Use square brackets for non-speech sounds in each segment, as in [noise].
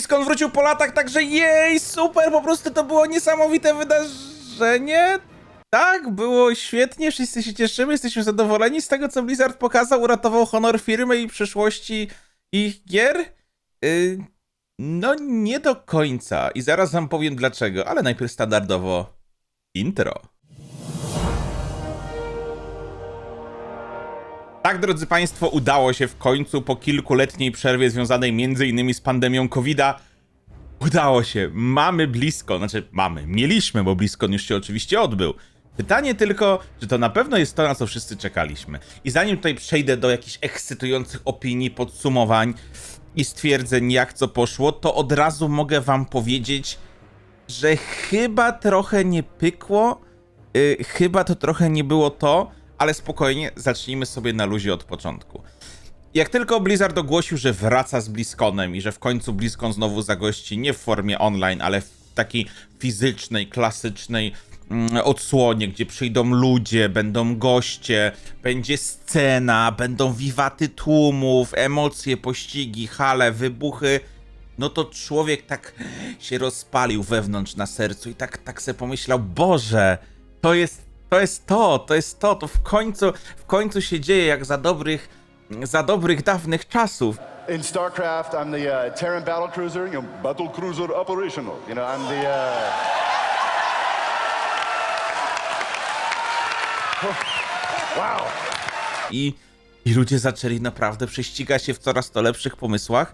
BlizzCon wrócił po latach, także jej, super, po prostu to było niesamowite wydarzenie. Tak, było świetnie, wszyscy się cieszymy, jesteśmy zadowoleni z tego, co Blizzard pokazał, uratował honor firmy i przyszłości ich gier. Y, no, nie do końca i zaraz wam powiem dlaczego, ale najpierw standardowo intro. Tak, drodzy Państwo, udało się w końcu po kilkuletniej przerwie związanej m.in. z pandemią COVID-a. Udało się, mamy blisko, znaczy mamy, mieliśmy, bo blisko już się oczywiście odbył. Pytanie tylko, czy to na pewno jest to, na co wszyscy czekaliśmy. I zanim tutaj przejdę do jakichś ekscytujących opinii, podsumowań i stwierdzeń, jak co poszło, to od razu mogę Wam powiedzieć, że chyba trochę nie pykło, yy, chyba to trochę nie było to, ale spokojnie, zacznijmy sobie na luzie od początku. Jak tylko Blizzard ogłosił, że wraca z BlizzConem i że w końcu BlizzCon znowu zagości nie w formie online, ale w takiej fizycznej, klasycznej mm, odsłonie, gdzie przyjdą ludzie, będą goście, będzie scena, będą wiwaty tłumów, emocje, pościgi, hale, wybuchy, no to człowiek tak się rozpalił wewnątrz na sercu i tak, tak sobie pomyślał, Boże, to jest to jest to, to jest to, to w końcu, w końcu się dzieje jak za dobrych, za dobrych dawnych czasów. In StarCraft, I'm the uh, Terran battle cruiser, you know, battle cruiser operational. You know, I'm the. Uh... [laughs] wow. I, I ludzie zaczęli naprawdę prześcigać się w coraz to lepszych pomysłach,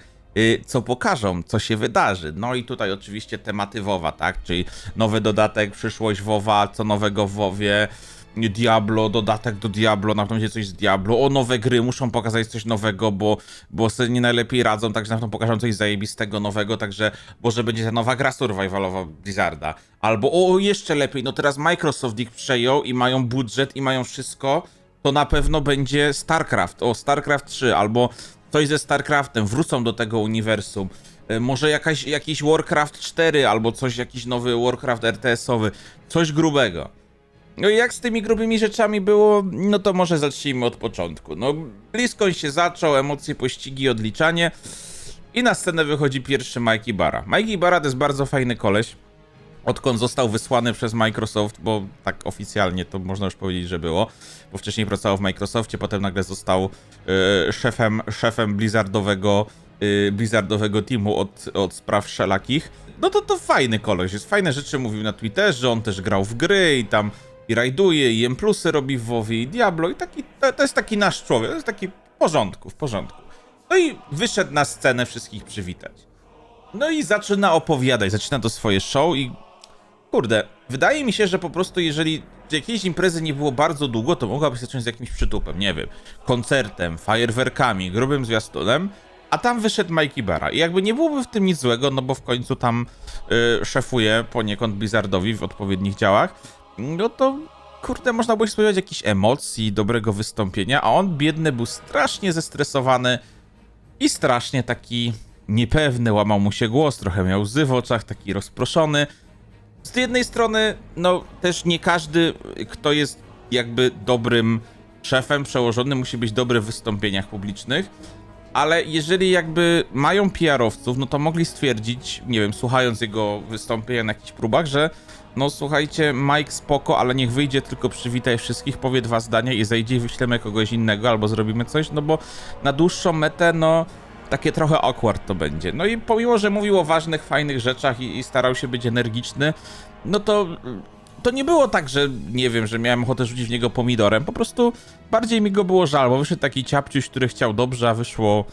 co pokażą, co się wydarzy. No i tutaj oczywiście tematy WoWa, tak? Czyli nowy dodatek, przyszłość WoWa, co nowego w WoWie, Diablo, dodatek do Diablo, na pewno będzie coś z Diablo, o nowe gry, muszą pokazać coś nowego, bo, bo sobie nie najlepiej radzą, także na pewno pokażą coś zajebistego nowego, także może będzie ta nowa gra survivalowa Blizzarda. Albo o, jeszcze lepiej, no teraz Microsoft ich przejął i mają budżet i mają wszystko, to na pewno będzie StarCraft, o StarCraft 3, albo coś ze StarCraftem, wrócą do tego uniwersum. E, Może jakaś, jakiś Warcraft 4, albo coś, jakiś nowy Warcraft RTS-owy, coś grubego. No i jak z tymi grubymi rzeczami było, no to może zacznijmy od początku. No, blisko się zaczął, emocje, pościgi, odliczanie. I na scenę wychodzi pierwszy Mikey Barra. Mikey Barra to jest bardzo fajny koleś. Odkąd został wysłany przez Microsoft, bo tak oficjalnie to można już powiedzieć, że było, bo wcześniej pracował w Microsoftie, potem nagle został e, szefem, szefem blizzardowego, e, blizzardowego teamu od, od spraw wszelakich. No to to fajny koleś, jest fajne rzeczy mówił na Twitterze, on też grał w gry i tam i rajduje, i M plusy robi w WoWie, i Diablo, i taki, to, to jest taki nasz człowiek, to jest taki w porządku, w porządku. No i wyszedł na scenę wszystkich przywitać. No i zaczyna opowiadać, zaczyna to swoje show i kurde, wydaje mi się, że po prostu jeżeli jakiejś imprezy nie było bardzo długo, to mogłaby się zacząć z jakimś przytupem, nie wiem, koncertem, fajerwerkami, grubym zwiastunem, a tam wyszedł Mikey Barra i jakby nie byłoby w tym nic złego, no bo w końcu tam y, szefuje poniekąd Blizzardowi w odpowiednich działach, no to kurde, można było się spodziewać jakichś emocji, dobrego wystąpienia, a on biedny był strasznie zestresowany i strasznie taki niepewny, łamał mu się głos, trochę miał łzy w oczach, taki rozproszony. Z jednej strony, no też nie każdy, kto jest jakby dobrym szefem, przełożonym, musi być dobry w wystąpieniach publicznych, ale jeżeli jakby mają PR-owców, no to mogli stwierdzić, nie wiem, słuchając jego wystąpienia na jakichś próbach, że no słuchajcie, Mike spoko, ale niech wyjdzie, tylko przywitaj wszystkich, powie dwa zdania i zejdzie i wyślemy kogoś innego albo zrobimy coś, no bo na dłuższą metę, no takie trochę awkward to będzie. No i pomimo, że mówił o ważnych, fajnych rzeczach i, i starał się być energiczny, no to to nie było tak, że nie wiem, że miałem ochotę rzucić w niego pomidorem. Po prostu bardziej mi go było żal, bo wyszedł taki ciapciuś, który chciał dobrze, a wyszło,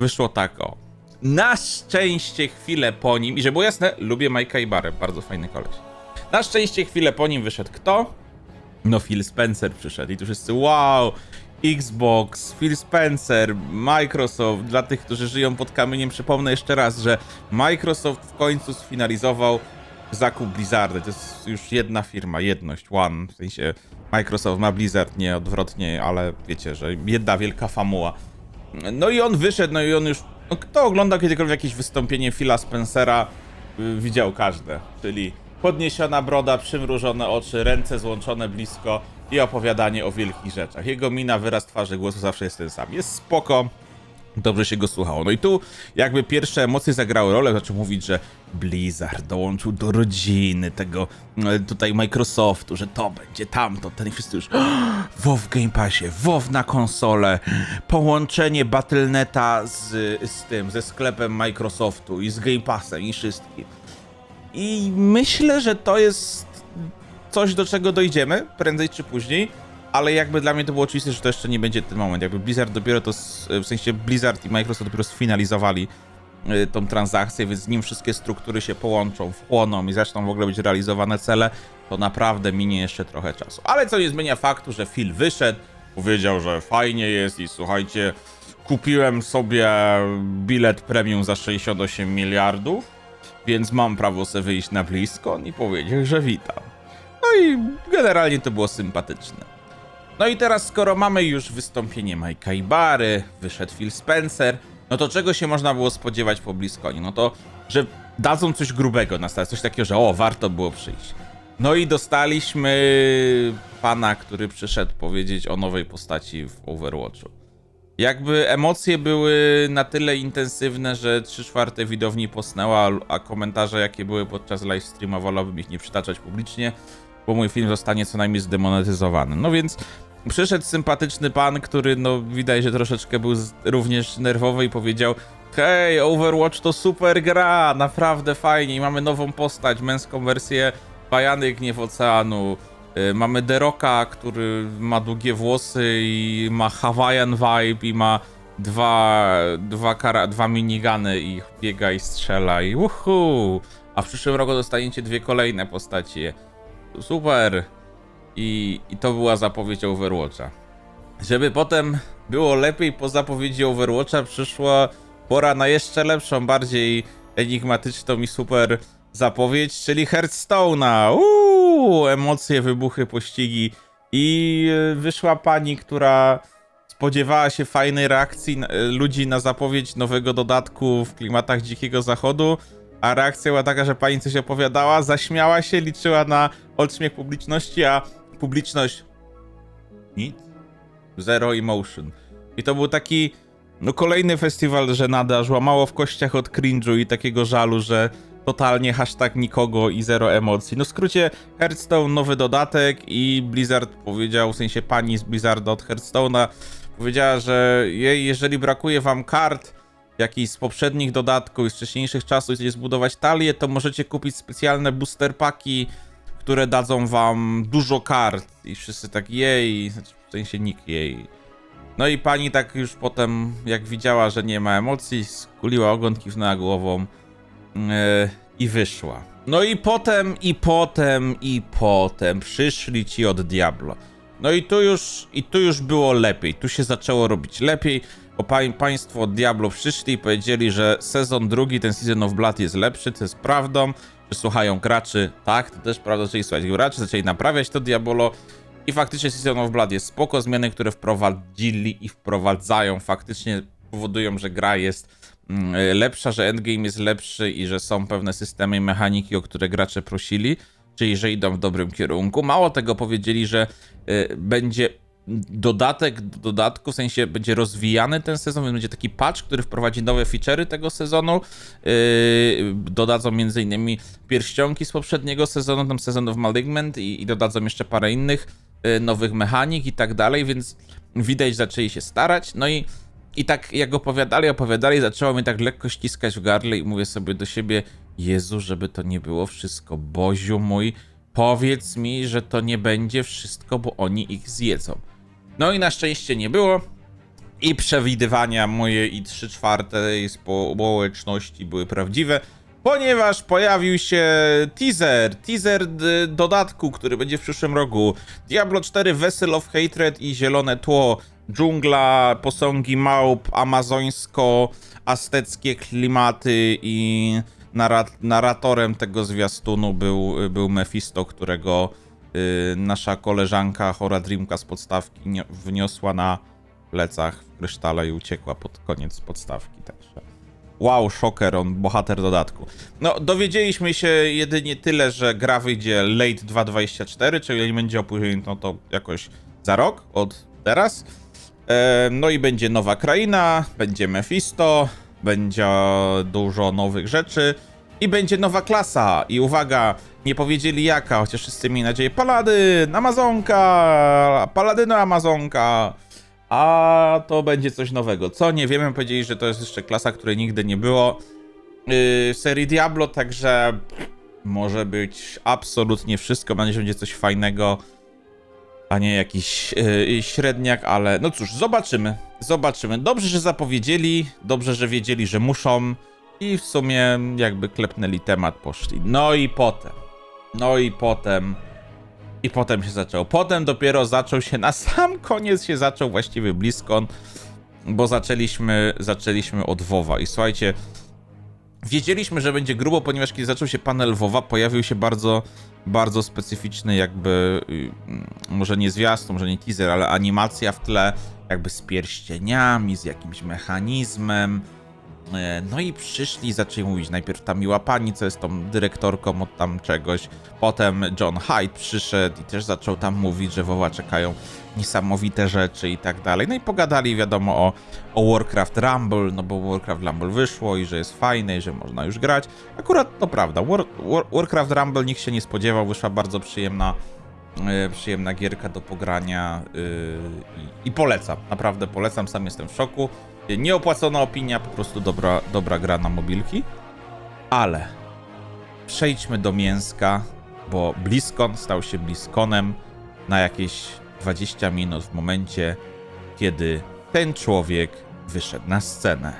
wyszło tak o. Na szczęście chwilę po nim, i żeby było jasne, lubię Majka i Barę, bardzo fajny koleś. Na szczęście chwilę po nim wyszedł kto? No Phil Spencer przyszedł i tu wszyscy wow, Xbox, Phil Spencer, Microsoft. Dla tych, którzy żyją pod kamieniem, przypomnę jeszcze raz, że Microsoft w końcu sfinalizował zakup Blizzarda. To jest już jedna firma, jedność, one. W sensie Microsoft ma Blizzard, nie odwrotnie, ale wiecie, że jedna wielka famuła. No i on wyszedł, no i on już... No kto oglądał kiedykolwiek jakieś wystąpienie Phila Spencera, y, widział każde. Czyli podniesiona broda, przymrużone oczy, ręce złączone blisko i opowiadanie o wielkich rzeczach. Jego mina, wyraz twarzy, głosu zawsze jest ten sam. Jest spoko, dobrze się go słuchało. No i tu jakby pierwsze emocje zagrały rolę, zaczął mówić, że Blizzard dołączył do rodziny tego e, tutaj Microsoftu, że to będzie tamto, ten i wszyscy już WoW w Game Passie, WoW na konsolę, połączenie Battle.neta z, z tym, ze sklepem Microsoftu i z Game Passem i wszystkim. I myślę, że to jest coś, do czego dojdziemy prędzej czy później, ale jakby dla mnie to było oczywiste, że to jeszcze nie będzie ten moment. Jakby Blizzard dopiero to, s- w sensie Blizzard i Microsoft dopiero sfinalizowali y, tą transakcję, więc nim wszystkie struktury się połączą, wchłoną i zaczną w ogóle być realizowane cele, to naprawdę minie jeszcze trochę czasu. Ale co nie zmienia faktu, że Phil wyszedł, powiedział, że fajnie jest i słuchajcie, kupiłem sobie bilet premium za 68 miliardów, więc mam prawo sobie wyjść na BlizzCon i powiedzieć, że witam. I generalnie to było sympatyczne. No i teraz, skoro mamy już wystąpienie Majka Ibary, wyszedł Phil Spencer, no to czego się można było spodziewać po BlizzConie? No to, że dadzą coś grubego na start, coś takiego, że o, warto było przyjść. No i dostaliśmy pana, który przyszedł powiedzieć o nowej postaci w Overwatchu. Jakby emocje były na tyle intensywne, że 3 czwarte widowni posnęła, a komentarze jakie były podczas livestreama wolałbym ich nie przytaczać publicznie, bo mój film zostanie co najmniej zdemonetyzowany. No więc przyszedł sympatyczny pan, który no widać, że troszeczkę był również nerwowy i powiedział Hej, Overwatch to super gra, naprawdę fajnie i mamy nową postać, męską wersję Bajany Gniew Oceanu. Y, Mamy Deroka, który ma długie włosy i ma Hawaiian vibe i ma dwa, dwa, kara, dwa minigany i biega i strzela i uhu. A w przyszłym roku dostaniecie dwie kolejne postacie. Super. I, I to była zapowiedź Overwatcha. Żeby potem było lepiej po zapowiedzi Overwatcha, przyszła pora na jeszcze lepszą, bardziej enigmatyczną i super zapowiedź, czyli Hearthstone'a. Uuu, emocje, wybuchy, pościgi. I e, wyszła pani, która spodziewała się fajnej reakcji e, ludzi na zapowiedź nowego dodatku w klimatach Dzikiego Zachodu, a reakcja była taka, że pani coś opowiadała, zaśmiała się, liczyła na odśmiech publiczności, a publiczność nic. Zero emotion. I to był taki, no kolejny festiwal żenady, aż łamało w kościach od cringe'u i takiego żalu, że totalnie hashtag nikogo i zero emocji. No w skrócie Hearthstone nowy dodatek i Blizzard powiedział, w sensie pani z Blizzarda od Hearthstone'a powiedziała, że jej, jeżeli brakuje wam kart jakichś z poprzednich dodatków i z wcześniejszych czasów chcecie zbudować talię, to możecie kupić specjalne booster paki, które dadzą wam dużo kart i wszyscy tak jej, znaczy w sensie nikt jej. No i pani tak już potem, jak widziała, że nie ma emocji, skuliła ogon, kiwnęła głową yy, i wyszła. No i potem, i potem, i potem przyszli ci od Diablo. No i tu już, i tu już było lepiej, tu się zaczęło robić lepiej, państwo Diablo przyszli i powiedzieli, że sezon drugi, ten Season of Blood jest lepszy, to jest prawdą, że słuchają graczy, tak, to też prawda, zaczęli słuchać graczy, zaczęli naprawiać to Diabolo i faktycznie Season of Blood jest spoko, zmiany, które wprowadzili i wprowadzają faktycznie powodują, że gra jest mm, lepsza, że endgame jest lepszy i że są pewne systemy i mechaniki, o które gracze prosili, czyli że idą w dobrym kierunku. Mało tego powiedzieli, że y, będzie dodatek do dodatku, w sensie będzie rozwijany ten sezon, więc będzie taki patch, który wprowadzi nowe feature'y tego sezonu. Yy, dodadzą m.in. pierścionki z poprzedniego sezonu, tam Season of Malignant i, i dodadzą jeszcze parę innych yy, nowych mechanik i tak dalej, więc widać, zaczęli się starać. No i, i tak jak opowiadali, opowiadali, zaczęło mnie tak lekko ściskać w gardle i mówię sobie do siebie, Jezu, żeby to nie było wszystko, Boziu mój, powiedz mi, że to nie będzie wszystko, bo oni ich zjedzą. No i na szczęście nie było. I przewidywania moje i 3 czwarte społeczności były prawdziwe, ponieważ pojawił się teaser, teaser dodatku, który będzie w przyszłym roku. Diablo 4 Vessel of Hatred i zielone tło, dżungla, posągi małp, amazońsko-azteckie klimaty i narra- narratorem tego zwiastunu był, był Mephisto, którego nasza koleżanka Chora Dreamka z podstawki wniosła na plecach w krysztale i uciekła pod koniec podstawki, także wow, szoker, on bohater dodatku. No, dowiedzieliśmy się jedynie tyle, że gra wyjdzie late 2024, czyli jeżeli będzie opóźnienie, no to jakoś za rok od teraz. E, no i będzie nowa kraina, będzie Mephisto, będzie dużo nowych rzeczy i będzie nowa klasa. I uwaga, nie powiedzieli jaka, chociaż wszyscy mieli nadzieję. Paladyn, Amazonka, Paladyno Amazonka. A to będzie coś nowego. Co nie wiemy, powiedzieli, że to jest jeszcze klasa, której nigdy nie było yy, serii Diablo, także może być absolutnie wszystko. Mam nadzieję, że będzie coś fajnego, a nie jakiś yy, średniak, ale no cóż, zobaczymy. Zobaczymy. Dobrze, że zapowiedzieli, dobrze, że wiedzieli, że muszą i w sumie jakby klepnęli temat, poszli. No i potem, no i potem. I potem się zaczęło. Potem dopiero zaczął się, na sam koniec się zaczął właściwie blisko, bo zaczęliśmy, zaczęliśmy od WoWa. I słuchajcie, wiedzieliśmy, że będzie grubo, ponieważ kiedy zaczął się panel WoWa, pojawił się bardzo, bardzo specyficzny jakby, y, może nie zwiastun, może nie teaser, ale animacja w tle, jakby z pierścieniami, z jakimś mechanizmem. E, No i przyszli zaczęli mówić. Najpierw ta miła pani, co jest tą dyrektorką od tam czegoś. Potem John Hyde przyszedł i też zaczął tam mówić, że woła czekają niesamowite rzeczy i tak dalej. No i pogadali, wiadomo, o, o Warcraft Rumble, no bo Warcraft Rumble wyszło i że jest fajne i że można już grać. Akurat to prawda, War, War, Warcraft Rumble nikt się nie spodziewał, wyszła bardzo przyjemna e, przyjemna gierka do pogrania yy, i polecam, naprawdę polecam, sam jestem w szoku. Nieopłacona opinia, po prostu dobra, dobra gra na mobilki. Ale przejdźmy do mięska, bo BlizzCon stał się BlizzConem na jakieś 20 minut w momencie, kiedy ten człowiek wyszedł na scenę.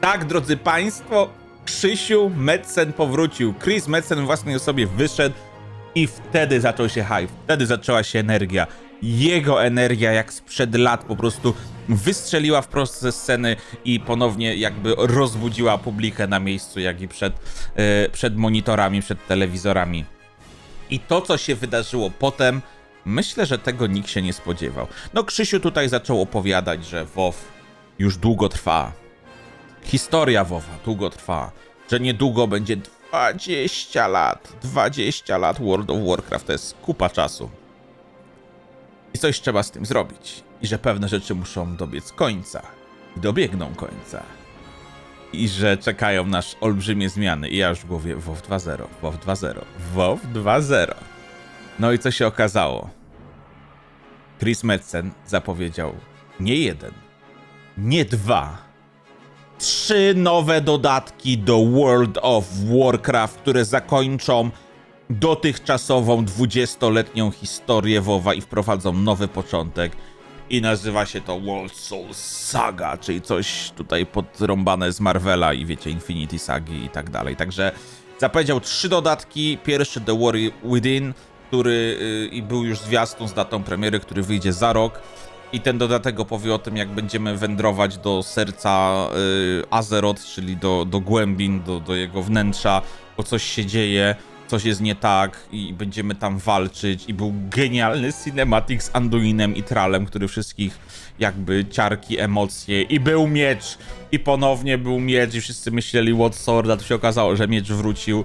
Tak, drodzy Państwo, Krzysiu Metzen powrócił. Chris Metzen własnej osobie wyszedł i wtedy zaczął się hype, wtedy zaczęła się energia. Jego energia, jak sprzed lat, po prostu wystrzeliła wprost ze sceny i ponownie jakby rozbudziła publikę na miejscu, jak i przed, e, przed monitorami, przed telewizorami. I to, co się wydarzyło potem, myślę, że tego nikt się nie spodziewał. No, Krzysiu tutaj zaczął opowiadać, że WoW już długo trwa, historia WoWa długo trwa, że niedługo będzie 20 lat. 20 lat World of Warcraft to jest kupa czasu. I coś trzeba z tym zrobić. I że pewne rzeczy muszą dobiec końca. I dobiegną końca. I że czekają nas olbrzymie zmiany. I ja już w głowie WoW 2.0, WoW 2.0, WoW 2.0. No i co się okazało? Chris Metzen zapowiedział nie jeden, nie dwa, trzy nowe dodatki do World of Warcraft, które zakończą dotychczasową 20-letnią historię WoWa i wprowadzą nowy początek. I nazywa się to World Soul Saga, czyli coś tutaj podrąbane z Marvela i wiecie, Infinity Sagi i tak dalej. Także zapowiedział trzy dodatki. Pierwszy The War Within, który y, i był już zwiastun z datą premiery, który wyjdzie za rok. I ten dodatek opowie o tym, jak będziemy wędrować do serca y, Azeroth, czyli do, do głębin, do, do jego wnętrza, bo coś się dzieje, coś jest nie tak i będziemy tam walczyć. I był genialny cinematic z Anduinem i Tralem, który wszystkich jakby ciarki, emocje. I był miecz! I ponownie był miecz i wszyscy myśleli What Sword, a tu się okazało, że miecz wrócił.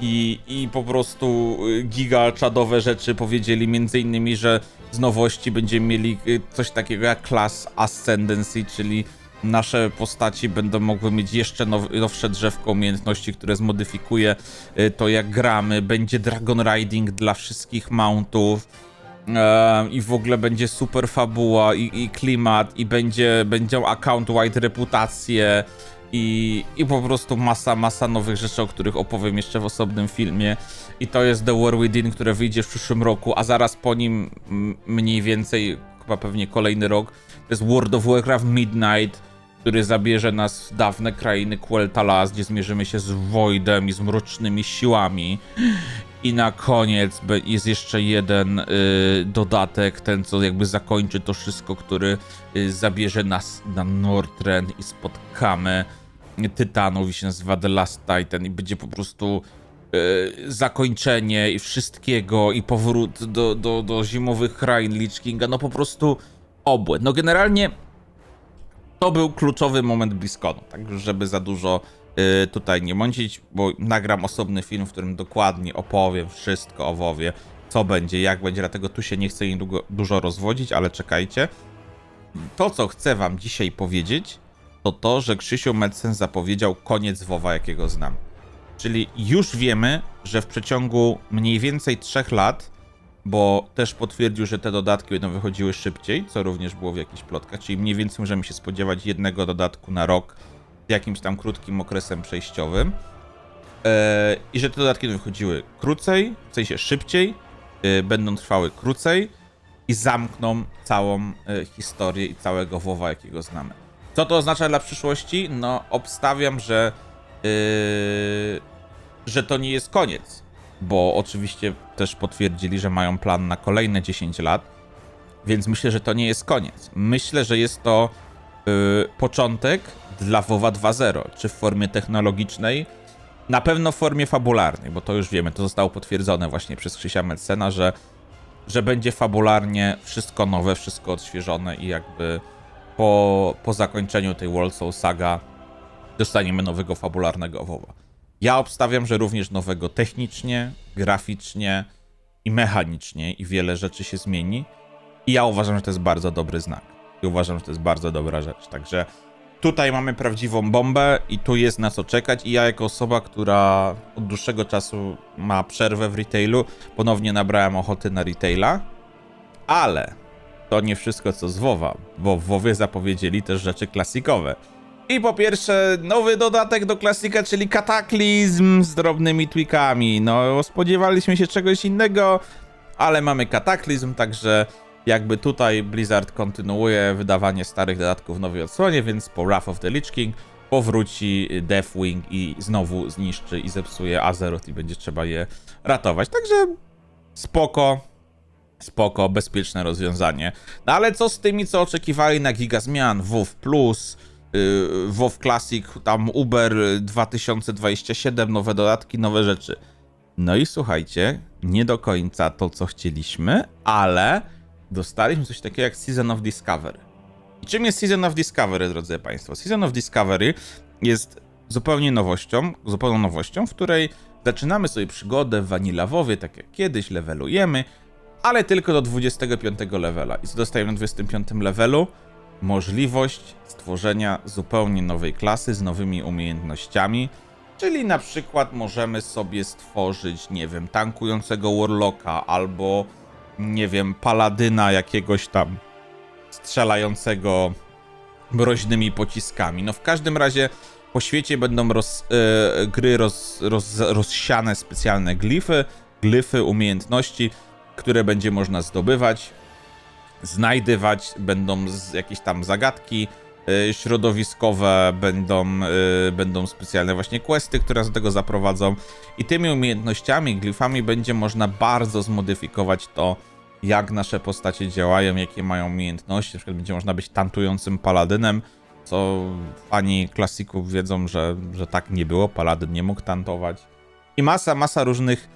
I, i po prostu y, giga czadowe rzeczy powiedzieli, między innymi, że z nowości będziemy mieli y, coś takiego jak Class Ascendancy, czyli nasze postaci będą mogły mieć jeszcze now, nowsze drzewko umiejętności, które zmodyfikuje y, to jak gramy. Będzie Dragon Riding dla wszystkich mountów. Ehm, I w ogóle będzie super fabuła i, i klimat, i będzie, będą account wide reputacje, i, i po prostu masa, masa nowych rzeczy, o których opowiem jeszcze w osobnym filmie. I to jest The War Within, które wyjdzie w przyszłym roku, a zaraz po nim mniej więcej, chyba pewnie kolejny rok, to jest World of Warcraft Midnight, który zabierze nas w dawne krainy Quel'Thalas, gdzie zmierzymy się z Voidem i z mrocznymi siłami. I na koniec jest jeszcze jeden y, dodatek, ten co jakby zakończy to wszystko, który y, zabierze nas na Northrend i spotkamy Tytanów i się nazywa The Last Titan i będzie po prostu y, zakończenie i wszystkiego i powrót do, do, do zimowych krain Lich Kinga, no po prostu obłęd. No generalnie to był kluczowy moment BlizzConu, tak żeby za dużo y, tutaj nie mącić, bo nagram osobny film, w którym dokładnie opowiem wszystko o WoWie, co będzie, jak będzie, dlatego tu się nie chcę niedługo, dużo rozwodzić, ale czekajcie. To, co chcę wam dzisiaj powiedzieć, to to, że Krzysiu Metzen zapowiedział koniec WoWa, jakiego znam. Czyli już wiemy, że w przeciągu mniej więcej trzech lat, bo też potwierdził, że te dodatki będą wychodziły szybciej, co również było w jakichś plotkach, czyli mniej więcej możemy się spodziewać jednego dodatku na rok z jakimś tam krótkim okresem przejściowym. Eee, I że te dodatki będą wychodziły krócej, w sensie szybciej, e, będą trwały krócej i zamkną całą e, historię i całego WoWa, jakiego znamy. Co to oznacza dla przyszłości? No, obstawiam, że, yy, że to nie jest koniec, bo oczywiście też potwierdzili, że mają plan na kolejne 10 lat, więc myślę, że to nie jest koniec. Myślę, że jest to yy, początek dla WoWa 2.0, czy w formie technologicznej, na pewno w formie fabularnej, bo to już wiemy, to zostało potwierdzone właśnie przez Krzysia Medsena, że, że będzie fabularnie wszystko nowe, wszystko odświeżone i jakby po, po zakończeniu tej World Soul Saga dostaniemy nowego fabularnego WoWa. Ja obstawiam, że również nowego technicznie, graficznie i mechanicznie i wiele rzeczy się zmieni. I ja uważam, że to jest bardzo dobry znak. I uważam, że to jest bardzo dobra rzecz. Także tutaj mamy prawdziwą bombę i tu jest na co czekać. I ja jako osoba, która od dłuższego czasu ma przerwę w retailu, ponownie nabrałem ochoty na retaila. Ale to nie wszystko co z WoWa, bo w WoWie zapowiedzieli też rzeczy klasikowe. I po pierwsze, nowy dodatek do klasika, czyli kataklizm z drobnymi tweakami. No, spodziewaliśmy się czegoś innego, ale mamy kataklizm, także jakby tutaj Blizzard kontynuuje wydawanie starych dodatków w nowej odsłonie, więc po Wrath of the Lich King powróci Deathwing i znowu zniszczy i zepsuje Azeroth i będzie trzeba je ratować. Także spoko, spoko, bezpieczne rozwiązanie. No ale co z tymi, co oczekiwali na giga zmian? WoW WoW Classic, tam Uber 2027, nowe dodatki, nowe rzeczy. No i słuchajcie, nie do końca to, co chcieliśmy, ale dostaliśmy coś takiego jak Season of Discovery. I czym jest Season of Discovery, drodzy Państwo? Season of Discovery jest zupełnie nowością, zupełną nowością, w której zaczynamy sobie przygodę w Vanillawowie, tak jak kiedyś, levelujemy, ale tylko do 25 levela. I co dostajemy na 25 levelu? Możliwość stworzenia zupełnie nowej klasy z nowymi umiejętnościami. Czyli na przykład możemy sobie stworzyć, nie wiem, tankującego Warlocka albo, nie wiem, paladyna jakiegoś tam strzelającego mroźnymi pociskami. No w każdym razie po świecie będą roz, e, gry roz, roz, rozsiane specjalne glify, glyfy, umiejętności, które będzie można zdobywać, znajdywać, będą jakieś tam zagadki y, środowiskowe, będą, y, będą specjalne właśnie questy, które do tego zaprowadzą. I tymi umiejętnościami, glifami będzie można bardzo zmodyfikować to, jak nasze postacie działają, jakie mają umiejętności, na przykład będzie można być tantującym paladynem, co fani klasików wiedzą, że, że tak nie było, paladyn nie mógł tantować. I masa, masa różnych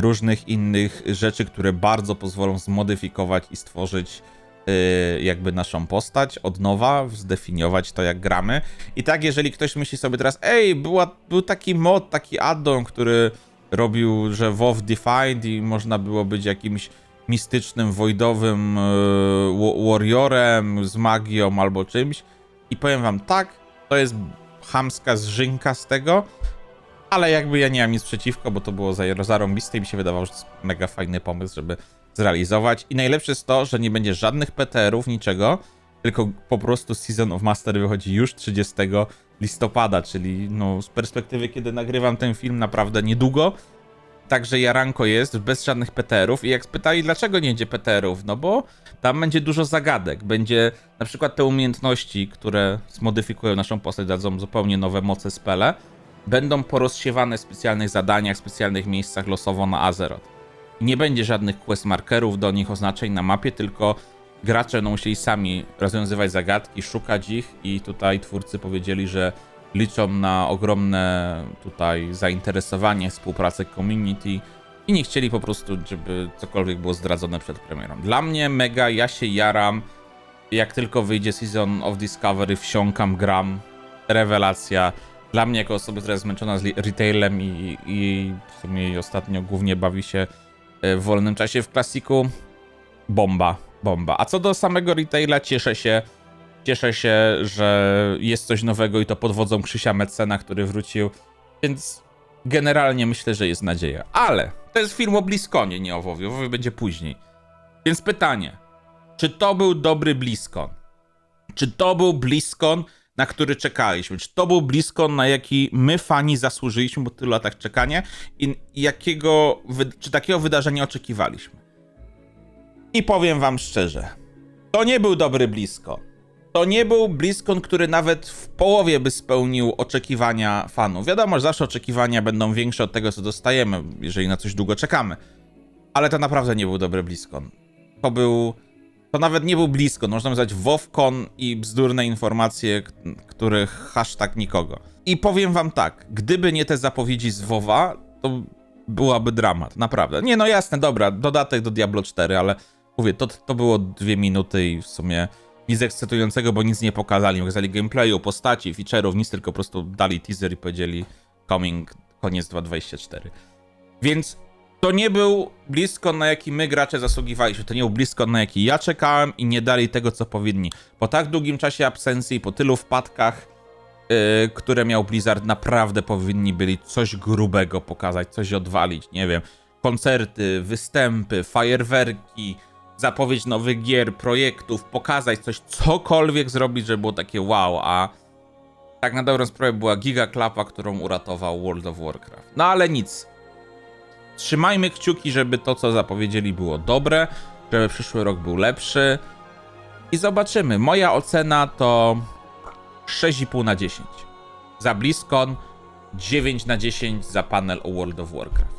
różnych innych rzeczy, które bardzo pozwolą zmodyfikować i stworzyć yy, jakby naszą postać od nowa, zdefiniować to jak gramy. I tak, jeżeli ktoś myśli sobie teraz, ej, była, był taki mod, taki addon, który robił, że WoW Defined i można było być jakimś mistycznym, voidowym yy, wa- warriorem z magią albo czymś. I powiem wam tak, to jest chamska zżynka z tego, ale jakby ja nie mam nic przeciwko, bo to było za- zarąbiste i mi się wydawało, że to jest mega fajny pomysł, żeby zrealizować. I najlepsze jest to, że nie będzie żadnych PTR-ów, niczego, tylko po prostu Season of Master wychodzi już 30 listopada, czyli no z perspektywy, kiedy nagrywam ten film, naprawdę niedługo. Także jaranko jest, bez żadnych PTR-ów. I jak spytali, dlaczego nie będzie PTR-ów, no bo tam będzie dużo zagadek. Będzie na przykład te umiejętności, które zmodyfikują naszą postać, dadzą zupełnie nowe moce spele będą porozsiewane w specjalnych zadaniach, w specjalnych miejscach losowo na Azeroth. Nie będzie żadnych quest markerów do nich oznaczeń na mapie, tylko gracze będą musieli sami rozwiązywać zagadki, szukać ich i tutaj twórcy powiedzieli, że liczą na ogromne tutaj zainteresowanie, współpracę community i nie chcieli po prostu, żeby cokolwiek było zdradzone przed premierą. Dla mnie mega, ja się jaram. Jak tylko wyjdzie Season of Discovery, wsiąkam, gram. Rewelacja. Dla mnie, jako osoby, która jest zmęczona z retailem i, i w sumie ostatnio głównie bawi się e, w wolnym czasie w klasiku. Bomba, bomba. A co do samego retaila, cieszę się, cieszę się, że jest coś nowego i to pod wodzą Krzysia Metzena, który wrócił, więc generalnie myślę, że jest nadzieja. Ale to jest film o Bliskonie, nie o WoWie, WoWie będzie później. Więc pytanie, czy to był dobry Bliskon? Czy to był Bliskon, na który czekaliśmy? Czy to był Bliskon, na jaki my fani zasłużyliśmy po tylu latach czekania i jakiego, czy takiego wydarzenia oczekiwaliśmy? I powiem wam szczerze, to nie był dobry Bliskon. To nie był Bliskon, który nawet w połowie by spełnił oczekiwania fanów. Wiadomo, że zawsze oczekiwania będą większe od tego, co dostajemy, jeżeli na coś długo czekamy. Ale to naprawdę nie był dobry Bliskon. To był... To nawet nie był Bliskon, można nazwać WoWcon i bzdurne informacje, których hashtag nikogo. I powiem wam tak, gdyby nie te zapowiedzi z WoWa, to byłaby dramat, naprawdę. Nie, no jasne, dobra, dodatek do Diablo 4, ale mówię, to, to było dwie minuty i w sumie nic ekscytującego, bo nic nie pokazali. Pokazali gameplayu, postaci, feature'ów, nic, tylko po prostu dali teaser i powiedzieli coming, koniec 2.24. Więc to nie był BlizzCon, na jaki my gracze zasługiwaliśmy. To nie był BlizzCon, na jaki ja czekałem i nie dali tego, co powinni. Po tak długim czasie absencji po tylu wpadkach, yy, które miał Blizzard, naprawdę powinni byli coś grubego pokazać, coś odwalić. Nie wiem, koncerty, występy, fajerwerki, zapowiedź nowych gier, projektów, pokazać coś, cokolwiek zrobić, żeby było takie wow, a tak na dobrą sprawę była giga klapa, którą uratował World of Warcraft. No ale nic. Trzymajmy kciuki, żeby to, co zapowiedzieli, było dobre, żeby przyszły rok był lepszy. I zobaczymy. Moja ocena to 6,5 na 10. Za BlizzCon 9 na 10 za panel o World of Warcraft.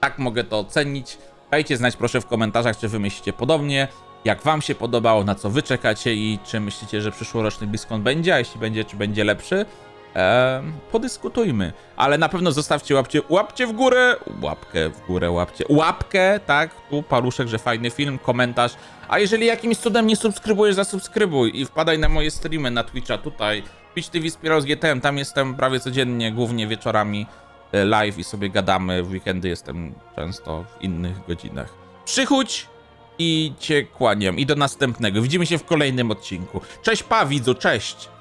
Tak mogę to ocenić. Dajcie znać proszę w komentarzach, czy wy myślicie podobnie, jak wam się podobało, na co wy czekacie i czy myślicie, że przyszłoroczny BlizzCon będzie, a jeśli będzie, czy będzie lepszy. Ehm, podyskutujmy, ale na pewno zostawcie łapcie, łapcie w górę, łapkę w górę, łapcie, łapkę, tak, tu paluszek, że fajny film, komentarz, a jeżeli jakimś cudem nie subskrybujesz, zasubskrybuj i wpadaj na moje streamy na Twitcha tutaj, Twitch TV z GTM, tam jestem prawie codziennie, głównie wieczorami e, live i sobie gadamy, w weekendy jestem często w innych godzinach. Przychódź i cię kłaniam i do następnego, widzimy się w kolejnym odcinku. Cześć pa widzu, cześć!